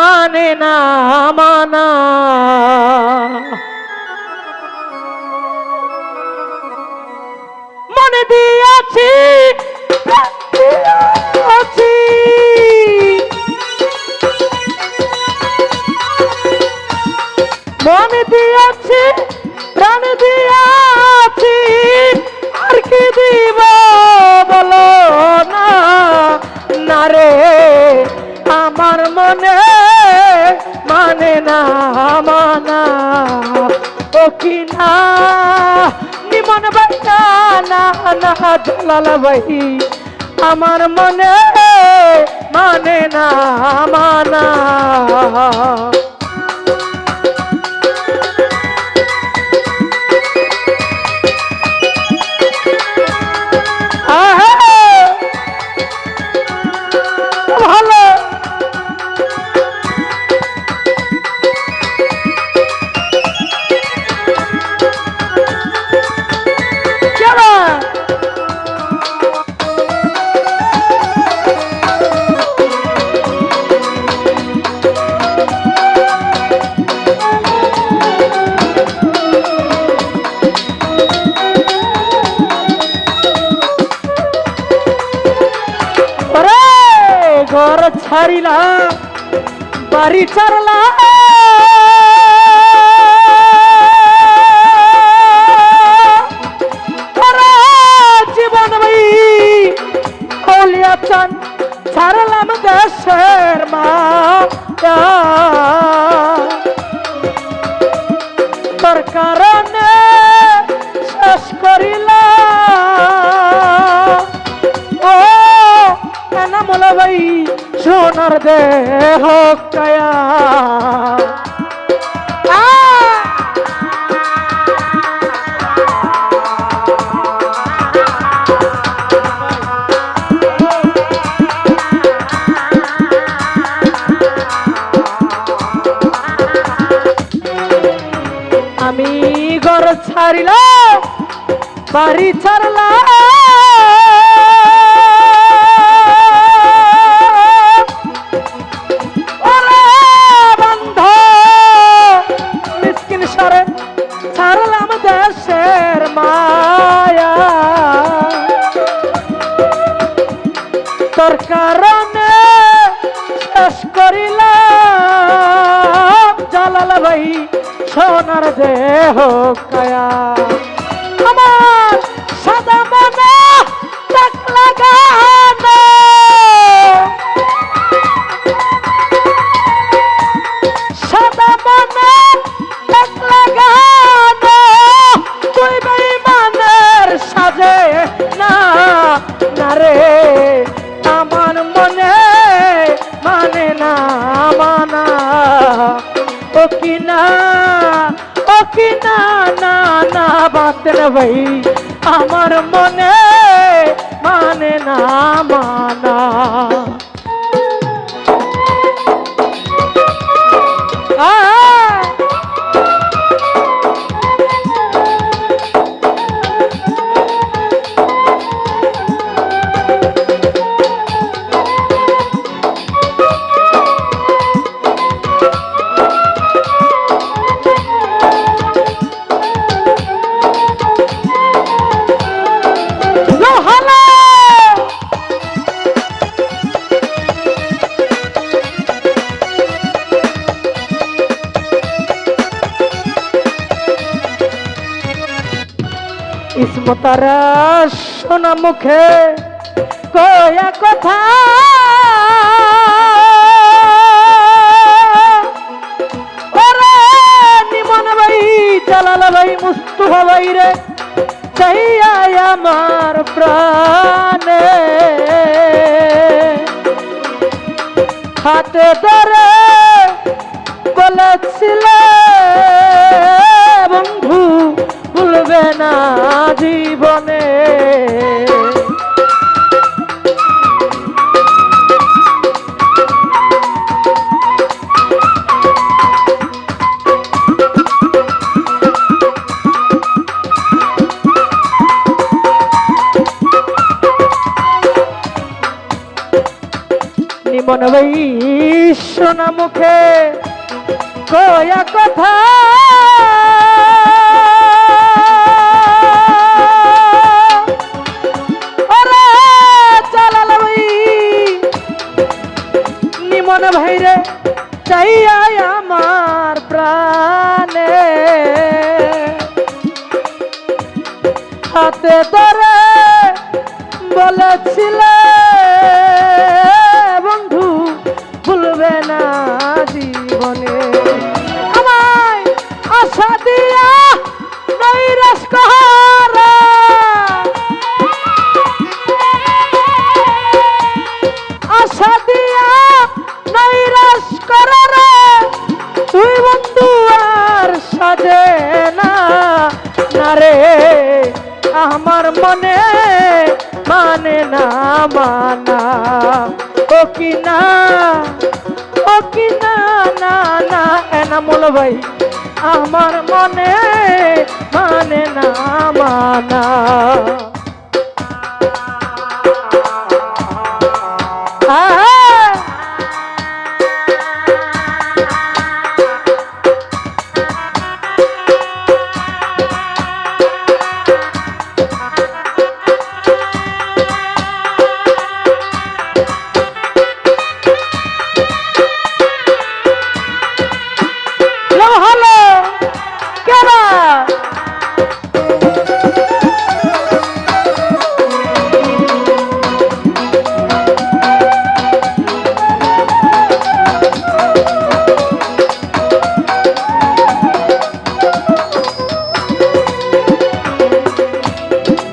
মানে না মানা। মনে দিয়েছি দিয়েছি। মন প্রাণ দিয়েছি, আর কি দিব বলো না রে, আমার মানে ও কি না নিমন বাইটা না না জালাল ভাই আমার মনে মানে না মানা। ছাড়লাম ওরে জীবন ভাই হলিয়া চান ছাড়লাম দেশের মা তোর কারণে শেষ করিলাম। ও কেন এনামুল ভাই, সোনার দেহ ছাড়িলাম বাড়ি সরে ছাড়লাম দেশের মায়া। তোর কারণে শেষ করিলাম। সোনার দেহ কায়া। আমার ভাই আমার মনে মানে না মানা। ইসমতারা শোনা মুখে কয়া কথা। জালাল ভাই রে চাইয়া আমার প্রাণে। হাতে ধরে বলেছিলে নিমন শোনা মুখে কয়া কথা। নিমন ভাইরে চাইয়া আমার প্রাণে। হাতে ধরে বলেছিলাম ভুলবে না জীবনে। আমায় আশা দিয়া সাজে না। রে আমার মনে মানে না মানা ভাই আমার মনে মানে না মানা।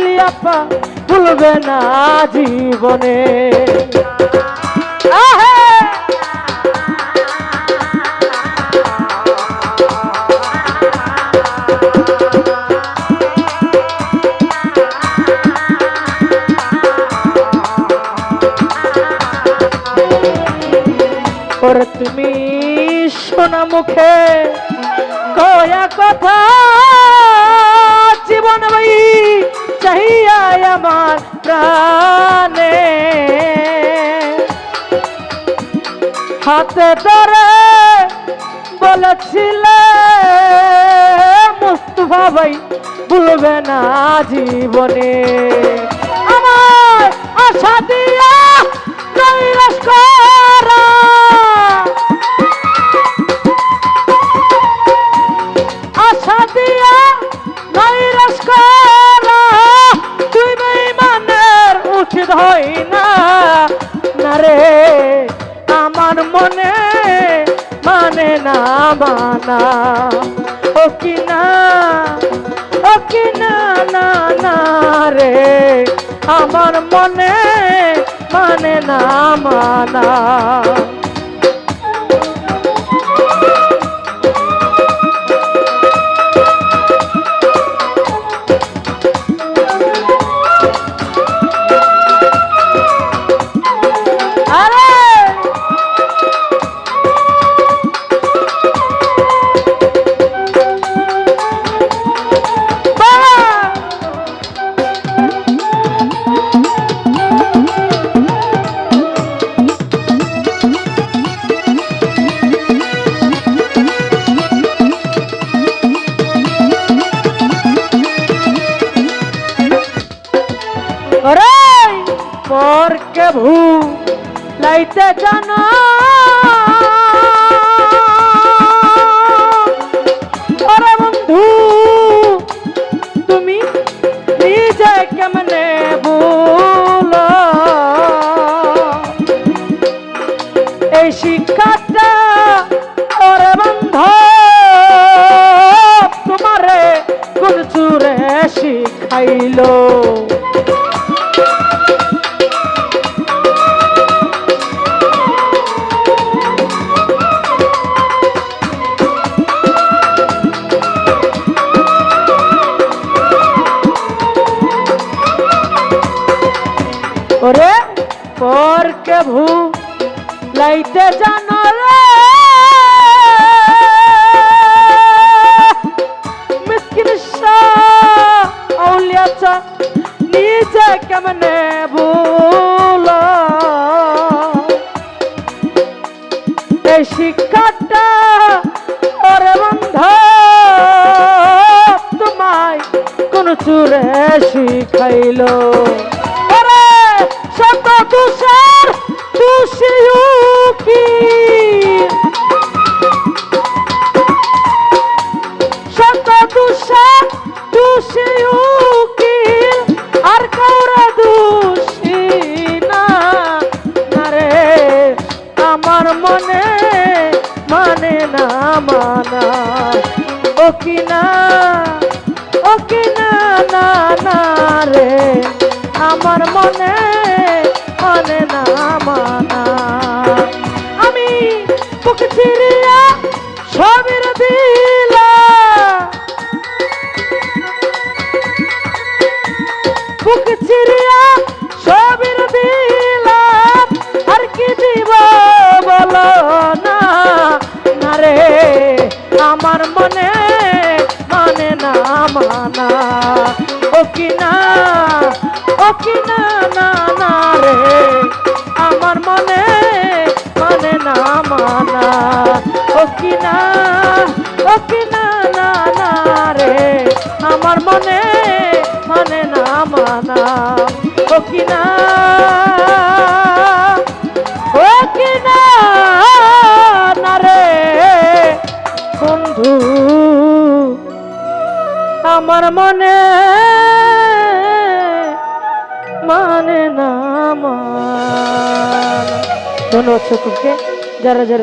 কাজুলিয়াপা ভুলবে না জীবনে। তুমি সোনা মুখে কয়া কথা। চাহিয়া আমার প্রাণে। হাতে ধরে বলেছিলে, মুস্তফা ভাই ভুলবে না জীবনে। আমার আশা দিয়া নৈরাশ করা না। না রে, আমার মনে মানে না মানা ও কি না, ও কি না না না রে, আমার মনে মানে না মানা রে, আমার মনে মানে না মানা। আমি বুক চিরিয়া সবির দিলা। বুক চিরিয়া সবির দিলাম আর কি দিব বলো না? রে, আমার মনে মানে না মানা। কি না না না রে, আমার মনে মানে না মানা। ও কি না ও কি না না না রে, আমার মনে মানে না মানা। ও কি না ও কি না না রে, বন্ধু, আমার মনে ধন্যবাদ সকলকে। যারা যারা